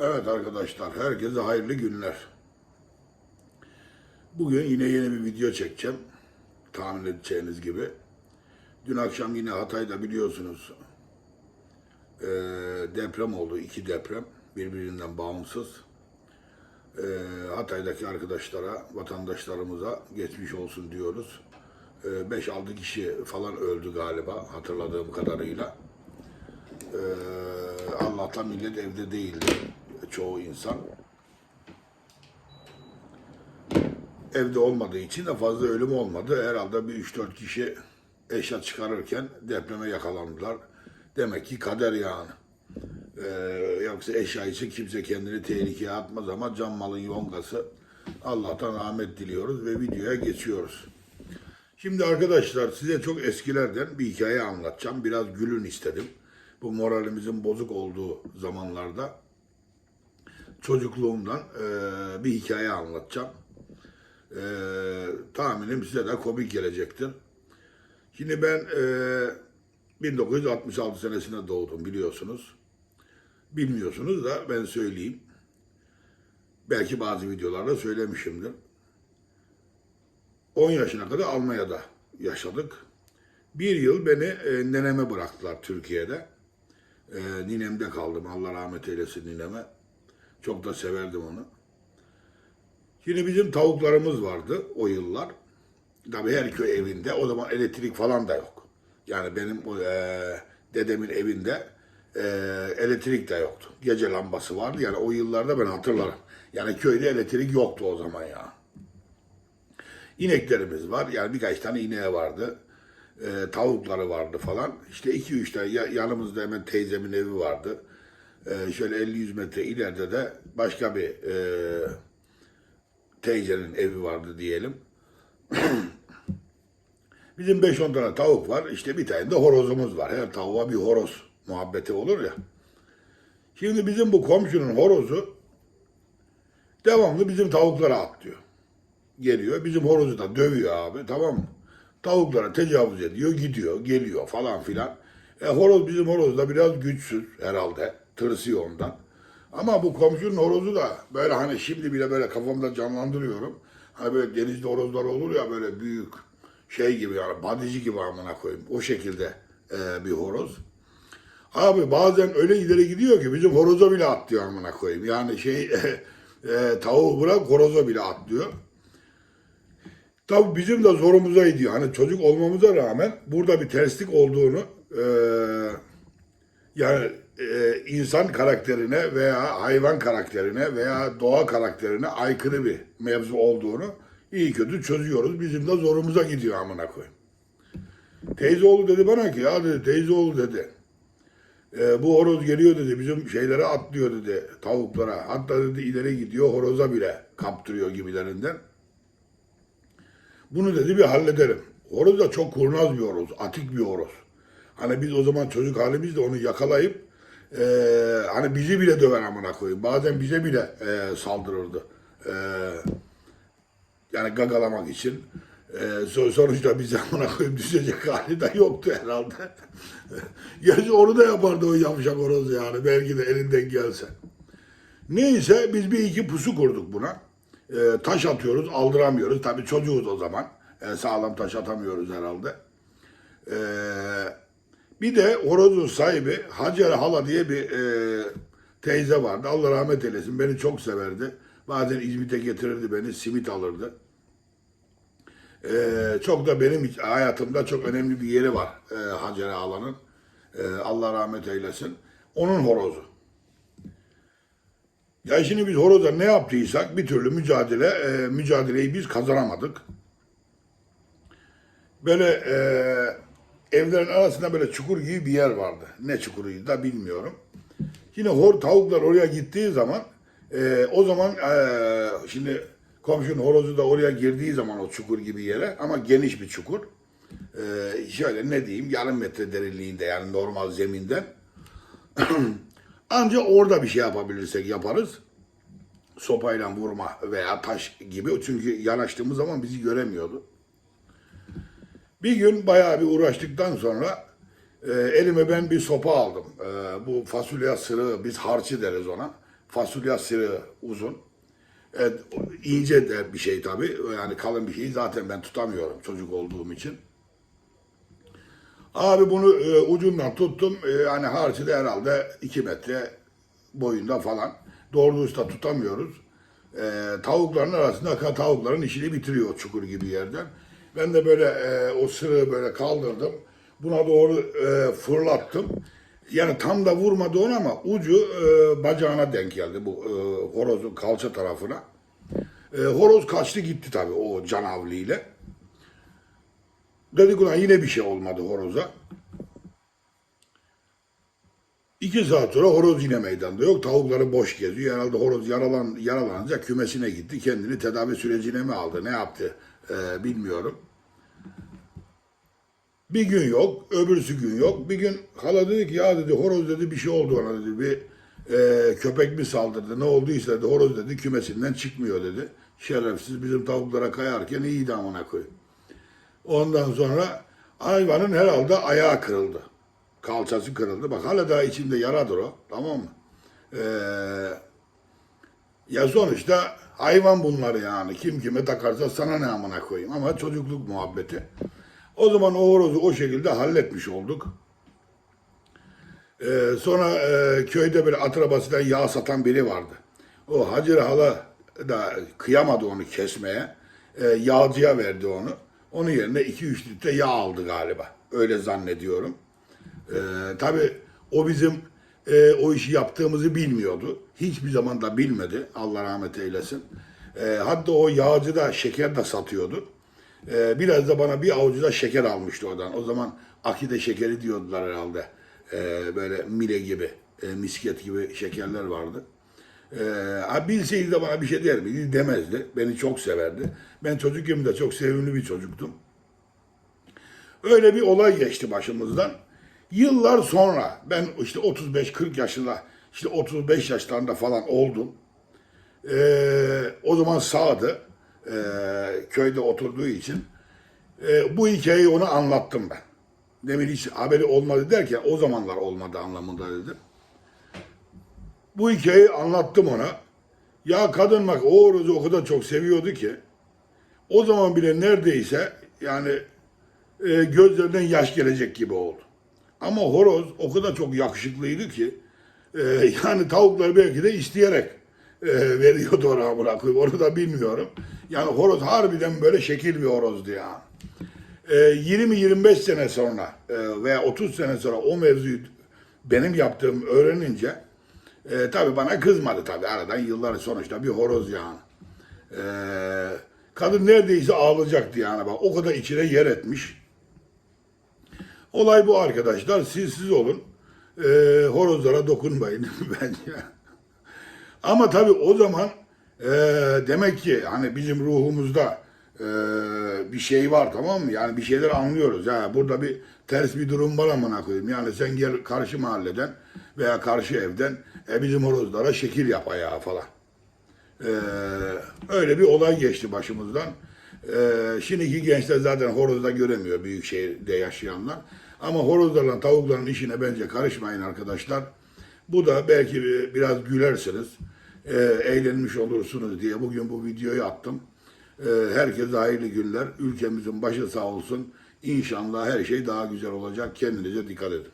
Evet arkadaşlar, herkese hayırlı günler. Bugün yine yeni bir video çekeceğim. Tahmin edeceğiniz gibi. Dün akşam yine Hatay'da biliyorsunuz eee, deprem oldu. iki deprem. Birbirinden bağımsız. Eee, Hatay'daki arkadaşlara, vatandaşlarımıza geçmiş olsun diyoruz. Eee, 5-6 kişi falan öldü galiba hatırladığım kadarıyla. Allah'tan millet evde değildi. Çoğu insan. Evde olmadığı için de fazla ölüm olmadı. Herhalde bir 3-4 kişi eşya çıkarırken depreme yakalandılar. Demek ki kader yani. Ee, yoksa eşya için kimse kendini tehlikeye atmaz ama can malın yongası. Allah'tan rahmet diliyoruz ve videoya geçiyoruz. Şimdi arkadaşlar size çok eskilerden bir hikaye anlatacağım. Biraz gülün istedim. Bu moralimizin bozuk olduğu zamanlarda çocukluğumdan eee, bir hikaye anlatacağım. Eee, tahminim size de komik gelecektir. Şimdi ben eee, 1966 senesinde doğdum biliyorsunuz. Bilmiyorsunuz da ben söyleyeyim. Belki bazı videolarda söylemişimdir. 10 yaşına kadar Almanya'da yaşadık. Bir yıl beni e, neneme bıraktılar Türkiye'de. E, ninemde kaldım. Allah rahmet eylesin nineme. Çok da severdim onu. Şimdi bizim tavuklarımız vardı o yıllar. Tabii her köy evinde. O zaman elektrik falan da yok. Yani benim e, dedemin evinde e, elektrik de yoktu. Gece lambası vardı. Yani o yıllarda ben hatırlarım. Yani köyde elektrik yoktu o zaman ya. İneklerimiz var. Yani birkaç tane ineği vardı. Ee, tavukları vardı falan. İşte iki üç tane ya- yanımızda hemen teyzemin evi vardı. Ee, şöyle 50-100 metre ileride de başka bir e, teyzenin evi vardı diyelim. Bizim 5-10 tane tavuk var. İşte bir tane de horozumuz var. Her tavuğa bir horoz muhabbeti olur ya. Şimdi bizim bu komşunun horozu devamlı bizim tavuklara atlıyor geliyor. Bizim horozu da dövüyor abi tamam mı? Tavuklara tecavüz ediyor, gidiyor, geliyor falan filan. E, horoz bizim horoz da biraz güçsüz herhalde. Tırsıyor ondan. Ama bu komşunun horozu da böyle hani şimdi bile böyle kafamda canlandırıyorum. Hani böyle denizde horozlar olur ya böyle büyük şey gibi yani badici gibi amına koyayım. O şekilde e, bir horoz. Abi bazen öyle ileri gidiyor ki bizim horoza bile atlıyor amına koyayım. Yani şey e, tavuğu bırak horoza bile atlıyor. Tabii bizim de zorumuza gidiyor. Hani çocuk olmamıza rağmen burada bir terslik olduğunu e, yani e, insan karakterine veya hayvan karakterine veya doğa karakterine aykırı bir mevzu olduğunu iyi kötü çözüyoruz. Bizim de zorumuza gidiyor amına koyayım. Teyzeoğlu dedi bana ki ya dedi teyzeoğlu dedi. E, bu horoz geliyor dedi bizim şeylere atlıyor dedi tavuklara. Hatta dedi ileri gidiyor horoza bile kaptırıyor gibilerinden. Bunu dedi bir hallederim. Horoz da çok kurnaz bir horoz, atik bir horoz. Hani biz o zaman çocuk halimizde onu yakalayıp e, hani bizi bile döver amına koyayım. Bazen bize bile e, saldırırdı. E, yani gagalamak için. E, so- sonuçta bize amına koyayım düşecek hali de yoktu herhalde. Gerçi onu da yapardı o yavşak horoz yani. Belki de elinden gelse. Neyse biz bir iki pusu kurduk buna. Ee, taş atıyoruz, aldıramıyoruz. Tabii çocuğuz o zaman. Ee, sağlam taş atamıyoruz herhalde. Ee, bir de horozun sahibi Hacer Hala diye bir e, teyze vardı. Allah rahmet eylesin. Beni çok severdi. Bazen İzmit'e getirirdi beni, simit alırdı. Ee, çok da benim hayatımda çok önemli bir yeri var e, Hacer Hala'nın. Ee, Allah rahmet eylesin. Onun horozu. Ya şimdi biz horoza ne yaptıysak bir türlü mücadele, e, mücadeleyi biz kazanamadık. Böyle e, evlerin arasında böyle çukur gibi bir yer vardı. Ne çukuruydu da bilmiyorum. Yine hor tavuklar oraya gittiği zaman e, o zaman e, şimdi komşunun horozu da oraya girdiği zaman o çukur gibi yere ama geniş bir çukur. E, şöyle ne diyeyim yarım metre derinliğinde yani normal zeminden. Ancak orada bir şey yapabilirsek yaparız. Sopayla vurma veya taş gibi. Çünkü yanaştığımız zaman bizi göremiyordu. Bir gün bayağı bir uğraştıktan sonra e, elime ben bir sopa aldım. E, bu fasulye sırığı, biz harçı deriz ona. Fasulye sırığı uzun. Evet, ince de bir şey tabii. Yani kalın bir şey zaten ben tutamıyorum çocuk olduğum için. Abi bunu e, ucundan tuttum. E, yani harcı da herhalde 2 metre boyunda falan. Doğru de tutamıyoruz. E, tavukların arasında tavukların işini bitiriyor çukur gibi yerden. Ben de böyle e, o sırığı böyle kaldırdım. Buna doğru e, fırlattım. Yani tam da vurmadı onu ama ucu e, bacağına denk geldi bu e, horozun kalça tarafına. E, horoz kaçtı gitti tabii o canavliyle. Dedik ulan yine bir şey olmadı horoza. İki saat sonra horoz yine meydanda yok. Tavukları boş geziyor. Herhalde horoz yaralan, yaralanınca kümesine gitti. Kendini tedavi sürecine mi aldı? Ne yaptı? Ee, bilmiyorum. Bir gün yok. Öbürsü gün yok. Bir gün hala dedi ki ya dedi horoz dedi bir şey oldu ona dedi. Bir e, köpek mi saldırdı? Ne olduysa dedi. Horoz dedi kümesinden çıkmıyor dedi. Şerefsiz bizim tavuklara kayarken iyiydi amına koyayım. Ondan sonra hayvanın herhalde ayağı kırıldı. Kalçası kırıldı. Bak hala daha içinde yaradır o. Tamam mı? Ee, ya sonuçta hayvan bunları yani. Kim kime takarsa sana ne amına koyayım. Ama çocukluk muhabbeti. O zaman o horozu o şekilde halletmiş olduk. Ee, sonra e, köyde böyle at arabasından yağ satan biri vardı. O Hacer hala da kıyamadı onu kesmeye. Ee, yağcıya verdi onu. Onun yerine 2-3 litre yağ aldı galiba. Öyle zannediyorum. Ee, tabii o bizim e, o işi yaptığımızı bilmiyordu. Hiçbir zaman da bilmedi. Allah rahmet eylesin. Ee, hatta o yağcı da şeker de satıyordu. Ee, biraz da bana bir avucu da şeker almıştı oradan. O zaman akide şekeri diyordular herhalde. Ee, böyle mile gibi, e, misket gibi şekerler vardı. Ha bilseydi de bana bir şey der miydi? Demezdi. Beni çok severdi. Ben çocukken de çok sevimli bir çocuktum. Öyle bir olay geçti başımızdan. Yıllar sonra ben işte 35-40 yaşında, işte 35 yaşlarında falan oldum. Ee, o zaman sağdı. Ee, köyde oturduğu için. Ee, bu hikayeyi ona anlattım ben. Demin hiç haberi olmadı derken o zamanlar olmadı anlamında dedim. Bu hikayeyi anlattım ona. Ya kadın bak o horozu o kadar çok seviyordu ki o zaman bile neredeyse yani e, gözlerinden yaş gelecek gibi oldu. Ama horoz o kadar çok yakışıklıydı ki e, yani tavuklar belki de isteyerek e, veriyordu ona bırakıyor. Onu da bilmiyorum. Yani horoz harbiden böyle şekil bir horozdu ya. E, 20-25 sene sonra e, veya 30 sene sonra o mevzuyu benim yaptığım öğrenince e, tabii bana kızmadı tabii aradan yıllar sonuçta bir horoz yani. E, kadın neredeyse ağlayacaktı yani bak o kadar içine yer etmiş. Olay bu arkadaşlar. Siz siz olun. E, horozlara dokunmayın bence. Ama tabii o zaman e, demek ki hani bizim ruhumuzda e, bir şey var tamam mı? Yani bir şeyler anlıyoruz. Ha, burada bir ters bir durum var amına koyayım. Yani sen gel karşı mahalleden veya karşı evden e, bizim horozlara şekil yap ayağı falan. E, öyle bir olay geçti başımızdan. E, şimdiki gençler zaten horozda göremiyor büyük şehirde yaşayanlar. Ama horozlarla tavukların işine bence karışmayın arkadaşlar. Bu da belki bir- biraz gülersiniz, e, eğlenmiş olursunuz diye bugün bu videoyu attım. E, herkese hayırlı günler. Ülkemizin başı sağ olsun. İnşallah her şey daha güzel olacak. Kendinize dikkat edin.